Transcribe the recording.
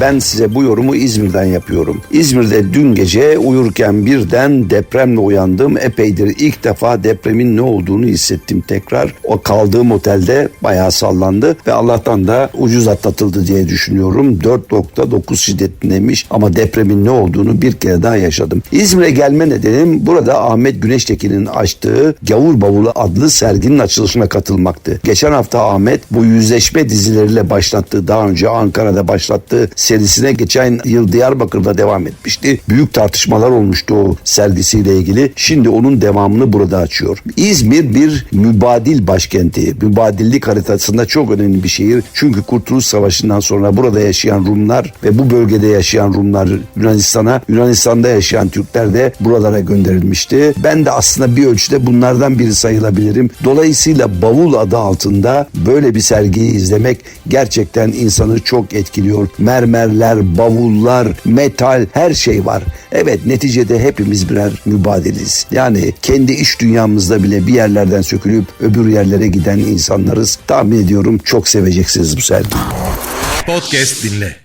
Ben size bu yorumu İzmir'den yapıyorum. İzmir'de dün gece uyurken birden depremle uyandım. Epeydir ilk defa depremin ne olduğunu hissettim tekrar. O kaldığım otelde bayağı sallandı ve Allah'tan da ucuz atlatıldı diye düşünüyorum. 4.9 şiddetindeymiş ama depremin ne olduğunu bir kere daha yaşadım. İzmir'e gelme nedenim burada Ahmet Güneştekin'in açtığı Gavur Bavulu adlı serginin açılışına katılmaktı. Geçen hafta Ahmet bu yüzleşme dizileriyle başlattığı daha önce Ankara'da başlattığı serisine geçen yıl Diyarbakır'da devam etmişti. Büyük tartışmalar olmuştu o sergisiyle ilgili. Şimdi onun devamını burada açıyor. İzmir bir mübadil başkenti. Mübadillik haritasında çok önemli bir şehir. Çünkü Kurtuluş Savaşı'ndan sonra burada yaşayan Rumlar ve bu bölgede yaşayan Rumlar Yunanistan'a, Yunanistan'da yaşayan Türkler de buralara gönderilmişti. Ben de aslında bir ölçüde bunlardan biri sayılabilirim. Dolayısıyla bavul adı altında böyle bir sergiyi izlemek gerçekten insanı çok etkiliyor. Mermerler, bavullar, metal her şey var. Evet neticede hepimiz birer mübadiliz. Yani kendi iş dünyamızda bile bir yerlerden sökülüp öbür yerlere giden insanlarız. Tahmin ediyorum çok seveceksiniz bu sergiyi. Podcast dinle.